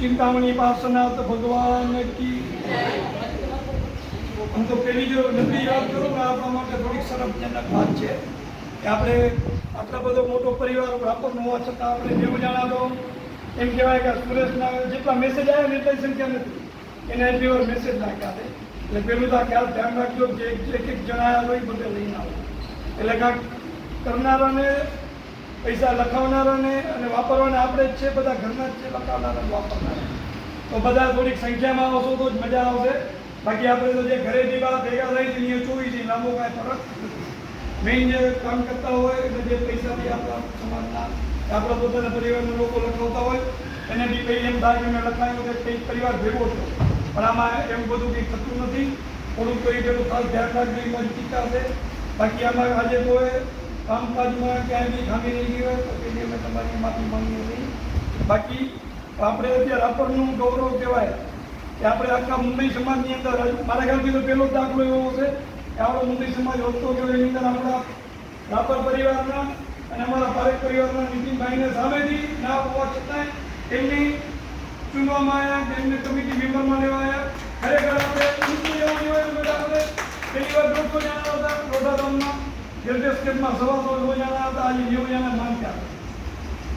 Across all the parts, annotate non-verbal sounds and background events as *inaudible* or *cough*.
ચિંતામણી પાર્શ્વનાથ ભગવાન કી. હું તો પેલી જો નબળી વાત કરું ને આપણા માટે થોડીક શરમજનક વાત છે. કે આપણે આટલા બધો મોટો પરિવાર બ્રાહ્મણ હોવા છતાં આપણે જેવું જણા તો એમ કહેવાય કે સુરેશના જેટલા મેસેજ આવ્યા ને એટલી સંખ્યા નથી. એને એટલી વાર મેસેજ નાખ્યા છે. એટલે પેલું તો આ ખ્યાલ ધ્યાન રાખજો જે એક એક જણા આવ્યા હોય બધે લઈને આવો. એટલે કાંઈક કરનારાને પૈસા લખાવનારાને અને વાપરવાના આપણે જ છે, બધા ઘરના જ છે લખાવનારા વાપરનારા તો બધા થોડીક સંખ્યામાં આવશો તો જ મજા આવશે. બાકી આપણે તો જે ઘરે દીવા ભેગા થઈ છે એ ચોવી છે, લાંબો કાંઈ ફરક મેઇન જે કામ કરતા હોય અને જે પૈસાથી આપણા સમાજના, આપણા પોતાના પરિવારના લોકો લખાવતા હોય, એને બી કંઈ એમ થાય કે મેં લખાયું કે કંઈક પરિવાર ભેગો છો પણ આમાં એમ બધું કંઈ થતું નથી. થોડુંક કંઈ પેલું ખાસ ધ્યાન રાખજો એ ટીકા છે. બાકી આમાં આજે કોઈ કામકાજમાં ક્યાંય બી ખામી નહીં ગઈ હોય તો તેની અમે તમારી માફી માંગીએ છીએ. બાકી આપણે અત્યારે આપણનું ગૌરવ કહેવાય કે આપણે આખા મુંબઈ સમાજની અંદર, મારા ખ્યાલથી તો પહેલો દાખલો એવો છે કે આપણો મુંબઈ સમાજ વધતો ગયો એની અંદર આપણા રાપર પરિવારના અને અમારા પારેખ પરિવારના નીતિનભાઈને સામેથી ના હોવા છતાંય એમને ચૂનવામાં આવ્યા કે એમને કમિટી મેમ્બરમાં આવ્યા ખરેખર આપણે પહેલી વાર દોઢસો જણા હતા ગામમાં. ગેરડેસ સ્ટેટમાં સવાસો જણા હતા, આજે નેવું જણા માનતા.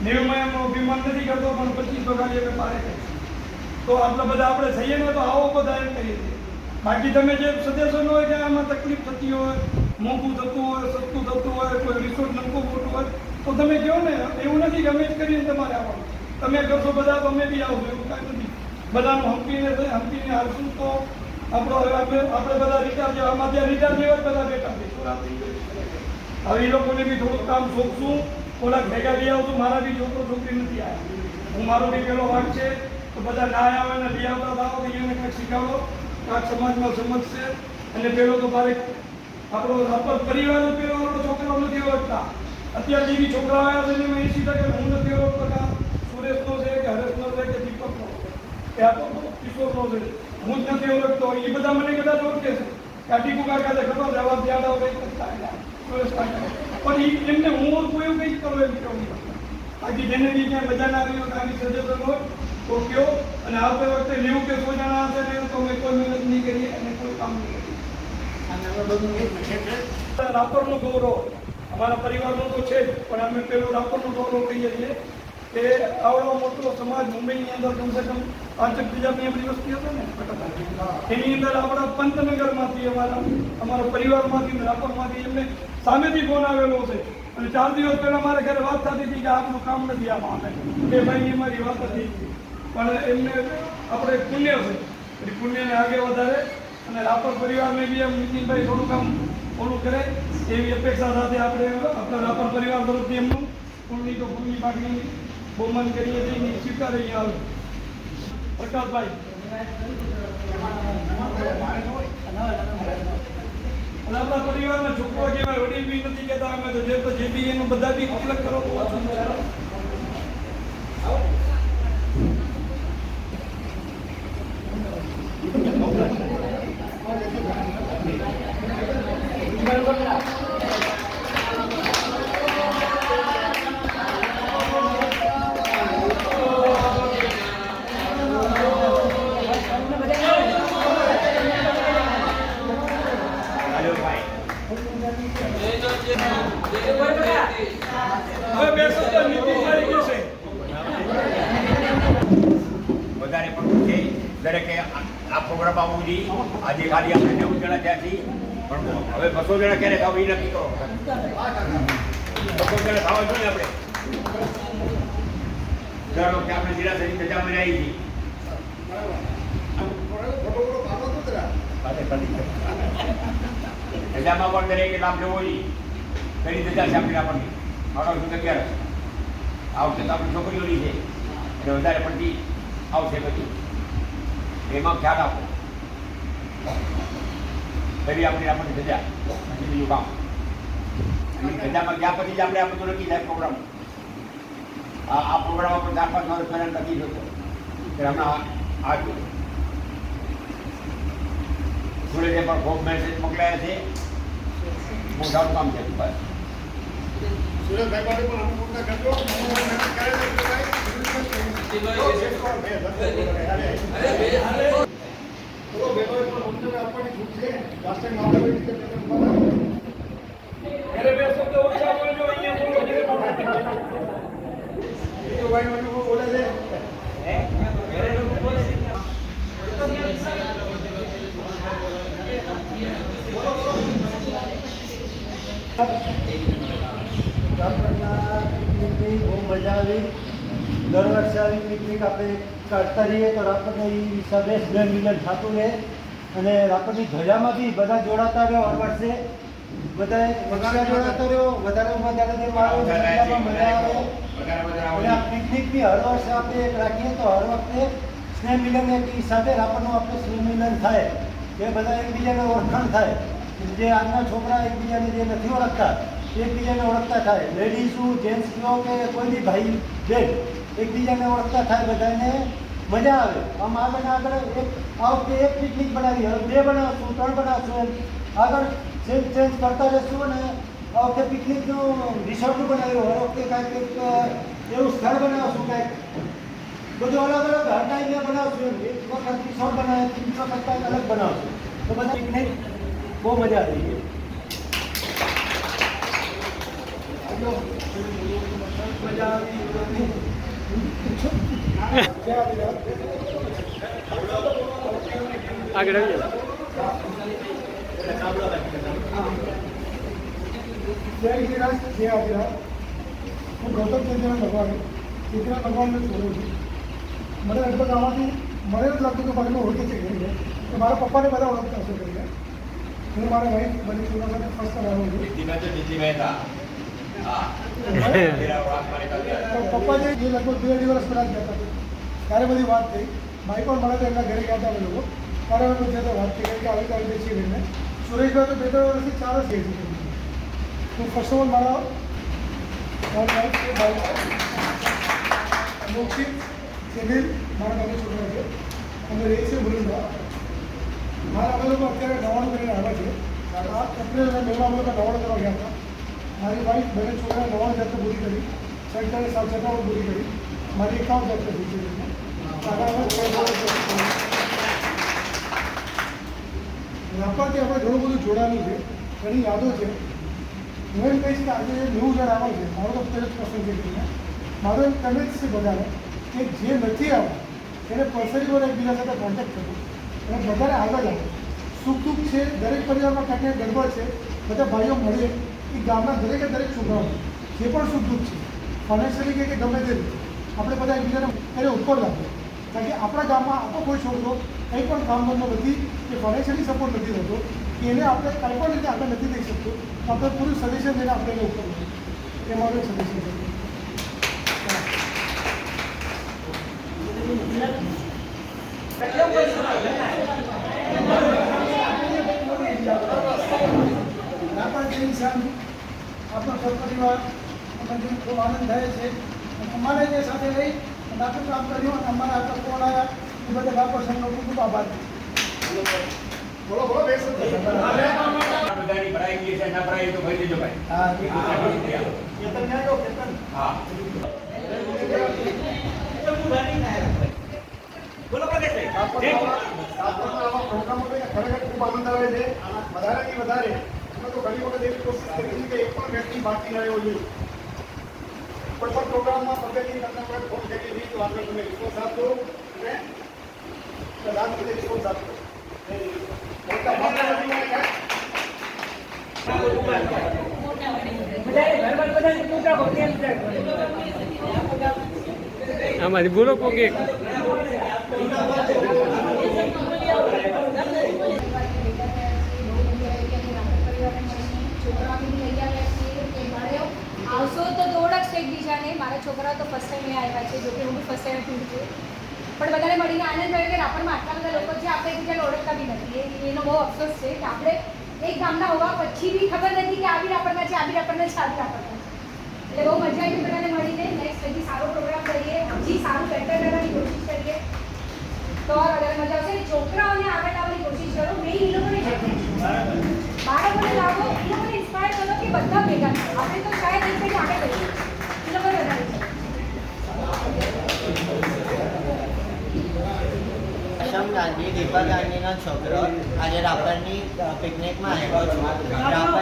નેવુંમાં એમનો અભિમાન નથી કરતો, પણ પચીસો ગાડી અમે પારેખ તો આટલા બધા આપણે થઈએ ને તો આવો બધા એમ કહીએ બાકી તમે જે સજેશન હોય કે આમાં તકલીફ થતી હોય, મોંઘું થતું હોય, સસ્તું થતું હોય, કોઈ રિસોર્ટ નમકું મોટું હોય, તો તમે કહો ને, એવું નથી કે અમે જ કરીએ ને તમારે આવવાનું. તમે કરશો બધા તો અમે બી આવશો, એવું કાંઈ નથી. બધાનું હંપીને હંપીને હાલશું તો આપણો આપણે બધા રિચાર્જ આમાં ત્યાં રિચાર્જ જ બધા બેઠા છે. પૂરા થઈ ગયું હવે એ લોકોને બી થોડુંક કામ સોંપશું. થોડાક ભેગા લઈ આવશું મારા બી છોકરો છોકરી નથી આવ્યા હું મારો બી પેલો વાંક છે, તો બધા ના આવે ને લઈ આવતા થાવ તો એને કંઈક શીખવાડો કાંક સમાજમાં સમજશે. અને પેલો તો મારે આપણો આપણો પરિવારનો પેલો આપણો છોકરાઓ નથી ઓળખતા. અત્યારે બી છોકરા આવ્યા છે એમાં એસી કે હું નથી ઓળખતા સુરેશનો છે, કે હરેશનો છે, કે દીપકનો કે આપણો કિશોરનો છે. હું જ નથી ઓળખતો. એ બધા મને કદાચ ઓળખે છે. કે કુકા કાલે ખબર જવાબ ધ્યાન આવો કરતા સુરેશ કાકા. પણ એમને હું કોઈ એવું કંઈક કરો એમ કહું. બાકી જેને ક્યાંય મજા ના આવી હોય આની સજેશન હોય તો કયો, અને આવતી વખતે નેવું કે કોઈ જણા હશે ને તો અમે કોઈ મહેનત નહીં કરીએ અને કોઈ કામ નહીં કરીએ. રાપરનું ગૌરવ, અમારા પરિવારનું તો છે પણ અમે પેલું રાપરનું ગૌરવ કહીએ છીએ કે આવડો મોટો સમાજ મુંબઈની અંદર કમસે કમ પાંચક બીજાની આપણી વસ્તી હતો ને? એની અંદર આપણા પંતનગરમાંથી અમારા અમારા પરિવારમાંથી રાપરમાંથી એમને સામેથી ફોન આવેલો છે. અને ચાર દિવસ પહેલા મારે ઘરે વાત થતી હતી કે આપણું કામ નથી આમાં અમે. ભાઈ ભાઈની મારી વાત હતી. પણ એમને આપણે પુણ્ય છે. એટલે પુણ્યને આગળ વધારે અને રાપર પરિવારને બી એમ નીતિનભાઈ થોડું કામ ઓલું કરે. એવી અપેક્ષા સાથે આપણે આપણા રાપર પરિવાર તરફથી એમનું પુણ્યની તો પુણ્ય પાકની બહુમાન કરીએ છીએ સ્વીકારે આવે પ્રકાશભાઈ. અને આપણા પરિવારના છોકરો કહેવાય, વડીલ બી નથી કહેતા, અમે તો જે તો જે બી એનું બધા બી કમ્પ્લેટ કરો. ખાલી આપણે નેવું જણા ત્યાં છીએ. પણ હવે બસો જણા ક્યારે ખાવ એ નક્કી કરો. બસો જણા ખાવા જોઈએ આપણે. દર કે આપણે તરીકે રજામાં આવી છીએ રજામાં પણ દરેકે લાભ લેવો જોઈએ. કઈ રજા છે આપણે આપણને. આડો સુધી ક્યારે આવશે તો આપણી છે. એટલે વધારે પડતી આવશે પછી. એમાં ખ્યાલ આપો. એવી આપણી આપણને સજા પછી બીજું કામ. અને સજામાં ગયા પછી જ આપણે આ બધું નક્કી થાય પ્રોગ્રામ આ આ પ્રોગ્રામ આપણે ચાર પાંચ વર્ષ પહેલા નક્કી થતો. એટલે હમણાં આ સુરેશે પણ ખૂબ મેસેજ મોકલાયા છે બહુ સારું કામ છે બસ. સુરેશભાઈ માટે પણ અમુક વખત કરજો. અમુક વખત કરે છે. કે ભાઈ, અરે બે શબ્દ ઓછા બોલજો અહીંયા બોલો રામપુરના પિકનિકની બહુ મજા આવી દર વર્ષે આવી પિકનિક આપણે કાઢતા રહીએ તો રાપરને એ હિસાબે સ્નેહ મિલન થતું રહે અને રાપરની ધજામાંથી બધા જોડાતા રહ્યો હર વર્ષે બધા વધારે જોડાતા રહ્યો વધારે વધારે વાળો મજા આવે. અને પિકનિક બી હર વર્ષે આપણે એક રાખીએ તો હર વખતે સ્નેહ મિલન એક સાથે રાપરનું આપણે સ્નેહ મિલન થાય. એ બધા એકબીજાને ઓળખાણ થાય. જે આજના છોકરા એકબીજાને જે નથી ઓળખતા એકબીજાને ઓળખતા થાય. લેડીઝો જેન્ટ્સ કે કોઈ બી ભાઈ, બેન, એકબીજાને ઓળખતા થાય બધાને. મજા આવે આમ આગળ ને આગળ એક આ વખતે એક પિકનિક બનાવી હવે બે બનાવશું ત્રણ બનાવશું એમ આગળ ચેન્જ ચેન્જ કરતા રહેશું અને આ વખતે પિકનિકનું રિસોર્ટનું બનાવ્યું હર વખતે કાંઈક એક એવું સ્થળ બનાવશું કાંઈક બધું અલગ અલગ હર ટાઈમે બનાવશું એમ એક વખત રિસોર્ટ બનાવે ત્રીજી વખત કાંઈક અલગ બનાવશું તો બધા પિકનિક બહુ મજા આવી ગઈ મજા આવી *laughs* આગળ આવી જાઓ. જય હું ગૌતમ ચંદ્ર ભગવાન ચિત્રા ભગવાનને છોડું છું. મને લગભગ આમાંથી મને જ લાગતું કે મને ઓળખે છે કરીને કે મારા પપ્પાને બધા ઓળખતા હશે કરીને હું મારા ભાઈ બની માટે ફર્સ્ટ આવ્યો છું. જીતીભાઈ તો જીતીભાઈ હતા. હા. તેરા ઓળખ મારી પાસે. તો પપ્પા જે જે લગભગ બે અઢી વર્ષ પહેલાં જ ગયા હતા ત્યારે બધી વાત થઈ ભાઈ પણ મળે તો એમના ઘરે ગયા હતા અમે લોકો ત્યારે અમે પૂછ્યા તો વાત થઈ ગઈ કે આવી રીતે આવી રીતે છીએ કરીને સુરેશભાઈ તો બે ત્રણ વર્ષથી ચાર જ થઈ છે હું ફર્સ્ટ ઓફ ઓલ મારા મારી વાઈફ છે ભાઈ મોક્ષિત સુનિલ મારા બંને છોકરા છે અમે રહીએ છીએ મુરુંડા મારા અમે લોકો અત્યારે નવાણું કરીને આવ્યા છે આ એપ્રિલ અને મેમાં અમે લોકો નવાણું કરવા ગયા હતા મારી વાઈફ બંને છોકરા નવાણું જાતે પૂરી કરી સેન્ટરે સાત જાતે પૂરી કરી, મારી એકાવન જાતે પૂરી રાપરથી આપણે ઘણું બધું જોડાયેલું છે, ઘણી યાદો છે. હું એમ કહીશ કે આજે ન્યૂ જણ આવે છે, મારો તો અત્યારે જ પસંદ છે મારો એમ કમેન્ટ છે બધાને, કે જે નથી આવતા, એને પર્સનલી મને એકબીજા સાથે કોન્ટેક્ટ કરો. અને બધાને આગળ આવે. સુખ દુઃખ છે, દરેક પરિવારમાં ક્યાંક ગડબડ છે, બધા ભાઈઓ મળે એ ગામના દરેકે દરેક છોકરાઓ જે પણ સુખ દુઃખ છે ફાઇનાન્શિયલી કે કે ગમે તે આપણે બધા એકબીજાને એને ઉપર લાવીએ કારણ કે આપણા ગામમાં આપણો કોઈ છોકરો કંઈ પણ કામ ધંધો નથી કે ફાઇનાન્શિયલી સપોર્ટ નથી થતો કે એને આપણે કંઈ પણ રીતે આપણે નથી દઈ શકતો તો આપણે પૂરું સજેશન લઈને આપણે એને ઉપર એ મારું સજેશન છે. Thank જે ઇન્સાન આપણો સહપરિવાર અમને જોઈને ખૂબ આનંદ થાય છે. અને અમારે જે સાથે રહી આટલું કામ કર્યું અને અમારા આટલા કોણ આવ્યા. એ બધા રાપર સંઘનો ખૂબ ખૂબ આભાર. બોલો બોલો બેસો આ ભરાઈ ગઈ છે ના ભરાઈ તો ભરી દેજો ભાઈ. હા કેતન ને આવ્યો, કેતન? હા. આવા પ્રોગ્રામો ખરેખર ખૂબ આનંદ આવે છે. વધારે. અમે તો ઘણી વખત એવી કોશિશ કરી છે કે એક પણ વ્યક્તિ બાકી ન રહ્યો જોઈએ કોઈ પણ પ્રોગ્રામમાં પગેથી તમને કોઈ ફોન કરી નહીં તો આગળ તમે રિસ્પોન્સ આપજો અને રાત બધે રિસ્પોન્સ આપજો મોટા ભાગના લોકોને કાંઈ આમાંથી બોલો કોક એક આવશો તો એકબીજાને. મારા છોકરાઓ તો ફર્સ્ટ ટાઈમ આવ્યા છે, જોકે હું ફર્સ્ટ ટાઈમ છું છું પણ બધાને મળીને આનંદ થયો કે રાપરમાં આટલા બધા લોકો છે, આપણે એકબીજાને ઓળખતા બી નથી. એનો બહુ અફસોસ છે કે આપણે એક ગામના હોવા પછી બી ખબર નથી કે આવી રાપરના છે આવી રાપરના છે આવી રાપરના છે. એટલે બહુ મજા આવી બધાને મળીને. નેક્સ્ટ હજી સારો પ્રોગ્રામ કરીએ. હજી સારું બેટર કરવાની કોશિશ કરીએ. તો વધારે મજા આવશે. છોકરાઓને આગળ લાવવાની કોશિશ કરો મેં એ લોકોને બાળકોને લાવો એ લોકોને ઇન્સ્પાયર કરો કે બધા ભેગા થાય આપણે તો શાયદ એક પેઢી આગળ વધીએ એ લોકોને વધારે છે રેશમ ગાંધી દીપા ગાંધીનો છોકરો. આજે રાપરની પિકનિકમાં આવ્યો છું.